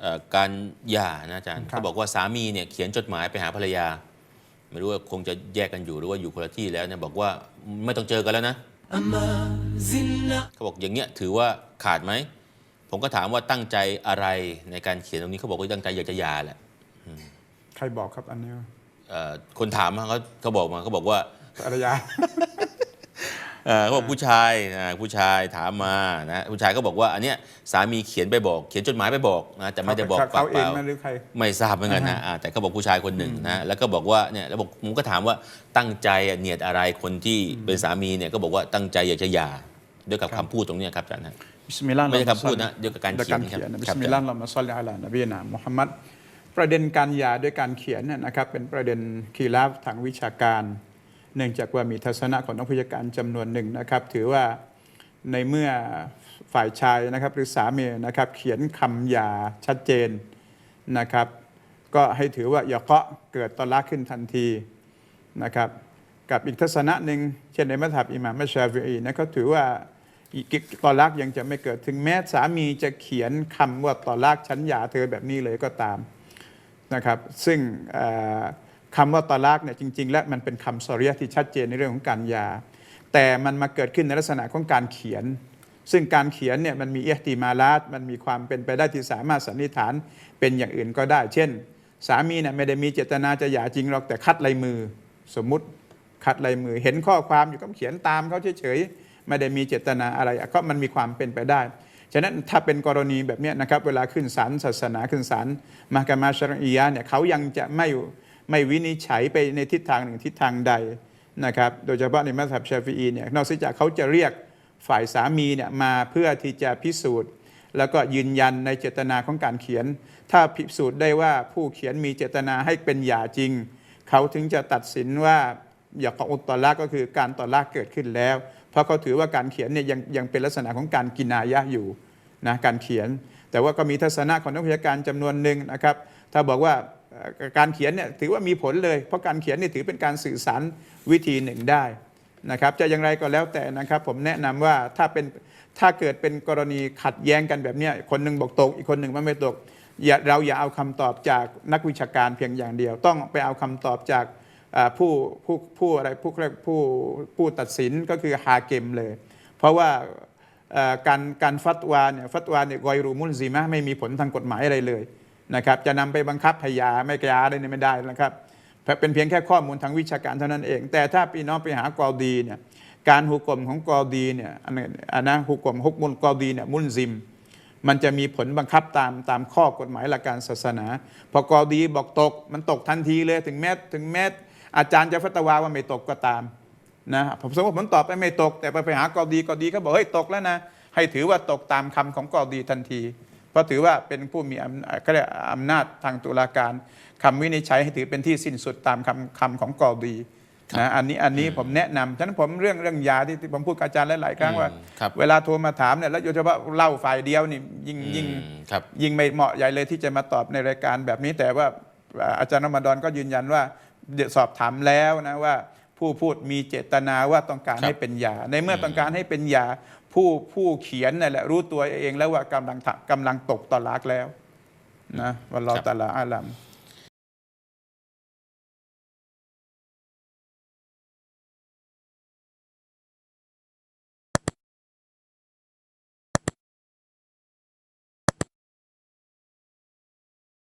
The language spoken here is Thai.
เอ่อการหย่านะอาจารย์ครับเขาบอกว่าสามีเนี่ยเขียนจดหมายไปหาภรรยา ไม่รู้ว่าคงจะแยกกันอยู่หรือว่าอยู่คนละที่แล้วเนี่ยบอกว่าไม่ต้องเจอกันแล้วนะเขาบอกอย่างเงี้ยถือว่าขาดไหม ผมก็ถามว่าตั้งใจอะไรในการเขียนตรงนี้เขาบอกว่าตั้งใจอยากจะหย่าแหละใครบอกครับอันนี้เอ่อคนถามอะเขาเขาบอกมาเขาบอกว่าภรรยา เอ่อเขาบอกผู้ชายอ่าผู้ชายถามมานะผู้ชายก็บอกว่าอันเนี้ยสามีเขียนไปบอก เขียนจดหมายไปบอกนะแต่ไม่ได้บอกปากเขาเปเองล่าไหมหรือใครไม่ทราบเหมือนกันนะอ่าแต่ก็บอกผู้ชายคนหนึ่งนะแล้วก็บอกว่าเนี่ยแล้วบอกผมก็ถามว่าตั้งใจอะเนียดอะไรคนที่เป็นสามีเนี่ยก็บอกว่าตั้งใจอยากจะหย่าด้วยกับคำพูดตรงเนี้ยครับอาจารย์นะบิสมิลลาห์ไม่ใช่คำพูดนะเดี๋ยวกับการด้วยเขียนการนะครับเขียนนะบิครับสมิลลาห์เรามาซอลลิอะลานบีนะมุฮัมมัดประเด็นการหย่าด้วยการเขียนเนี่ยนะครับเป็นประเด็นคีราฟทางวิชาการ เนื่องจากว่ามีทัศนะของนักวิชาการจำนวนหนึ่งนะครับ ถือว่าในเมื่อฝ่ายชายนะครับหรือสามีนะครับเขียนคำหย่าชัดเจนนะครับ ก็ให้ถือว่าอย่าเคาะเกิดตอลักขึ้นทันทีนะครับกับอีกทัศนะหนึ่งเช่นในมัธยบอิหม่ามมัชชาฟิอีนะก็ถือว่าตอลักยังจะไม่เกิดถึงแม้สามีจะเขียนคำว่าตอลักฉันหย่าเธอแบบนี้เลยก็ตามนะครับ ซึ่งอ คำว่าตอลักเนี่ยจริง ๆ แล้วมันเป็นคำสอรียะที่ชัดเจนในเรื่องของการยา แต่มันมาเกิดขึ้นในลักษณะของการเขียน ซึ่งการเขียนเนี่ยมันมีเอติมาลาตมันมีความเป็นไปได้ที่สามารถสันนิษฐานเป็นอย่างอื่นก็ได้ เช่น สามีเนี่ยไม่ได้มีเจตนาจะหย่าจริงหรอกแต่คัดลายมือ สมมุติคัดลายมือเห็นข้อความอยู่ก็เขียนตามเขาเฉยๆไม่ได้มีเจตนาอะไรก็มันมีความเป็นไปได้ฉะนั้นถ้าเป็นกรณีแบบเนี้ยนะครับเวลาขึ้นศาลศาสนาขึ้นศาลมหกามาชรียะเนี่ยเขายังจะไม่ ไม่วินิจฉัยไปในทิศทางหนึ่งทิศทางใดนะครับโดยเฉพาะในมัธยบชาฟีอีเนี่ยนอกจากเขาจะเรียกฝ่ายสามีเนี่ยมาเพื่อที่จะพิสูจน์ แล้วก็ยืนยันในเจตนาของการเขียน ถ้าพิสูจน์ได้ว่าผู้เขียนมีเจตนาให้เป็นหย่าจริง เขาถึงจะตัดสินว่าอย่ากอุตตลากก็คือการตอลากเกิดขึ้นแล้ว เพราะเขาถือว่าการเขียนเนี่ยยังยังเป็นลักษณะของการกินายะอยู่นะการเขียน แต่ว่าก็มีทัศนะของนักวิชาการจำนวนหนึ่งนะครับ ถ้าบอกว่า การเขียนเนี่ยถือว่ามีผลเลย เพราะการเขียนนี่ถือเป็นการสื่อสารวิธีหนึ่งได้นะครับจะอย่างไรก็แล้วแต่นะครับผมแนะนำว่าถ้าเป็นถ้าเกิดเป็นกรณีขัดแย้งกันแบบนี้คนหนึ่งบอกตก อีกคนหนึ่งมันไม่ตกอย่าเราอย่าเอาคำตอบจากนักวิชาการเพียงอย่างเดียว ต้องไปเอาคำตอบจากผู้ผู้ผู้อะไรผู้ผู้ผู้ตัดสินก็คือฮาเกมเลย เพราะว่าการการฟัตวาเนี่ยฟัตวาเนี่ยกอยรูมุลซีมะไม่มีผลทางกฎหมายอะไรเลย นะครับจะนำไปบังคับพยาไม่กยาไรเนี่ยไม่ได้นะครับเป็นเพียงแค่ข้อมูลทางวิชาการเท่านั้นเอง แต่ถ้าพี่น้องไปหากอดีเนี่ยการหุกกลมของกอดีเนี่ยอันนั้นอันนะหุกกลมฮุกมุลกอดีเนี่ยมุลซิม มันจะมีผลบังคับตามตามข้อกฎหมายหลักการศาสนา พอกอดีบอกตกมันตกทันทีเลยถึงแม้ถึงแม้อาจารย์จะฟัตวาว่าไม่ตกก็ตามนะผมสมมติผมตอบไปไม่ตก แต่ไปไปหากอดีกอดีก็บอกเฮ้ยตกแล้วนะให้ถือว่าตกตามคำของกอดีทันที ราะถือว่าเป็นผู้มีอำก็เรียกอำนาจทางตุลาการคำวินิจฉัยให้ถือเป็นที่สิ้นสุดตามคำคำของกอดีนะอันนี้อันนี้ผมแนะนำฉะนั้นผมเรื่องเรื่องยาที่ที่ผมพูดกับอาจารย์หลายๆครั้งว่าอืมครับเวลาโทรมาถามเนี่ยแล้วโดยเฉพาะเล่าฝ่ายเดียวนี่ยิ่งยิ่งอืมครับยิ่งไม่เหมาะใหญ่เลยที่จะมาตอบในรายการแบบนี้แต่ว่าอ่าอาจารย์นมดอนก็ยืนยันว่าเดี๋ยวสอบถามแล้วนะว่า ผู้พูดมีเจตนาว่าต้องการครับให้เป็นยา ในเมื่อต้องการให้เป็นยา ผู้ผู้เขียนนั่นแหละรู้ตัวเองแล้วว่ากำลังทำกำลังตกตอลากแล้วนะวันเราครับตะลาอาลัม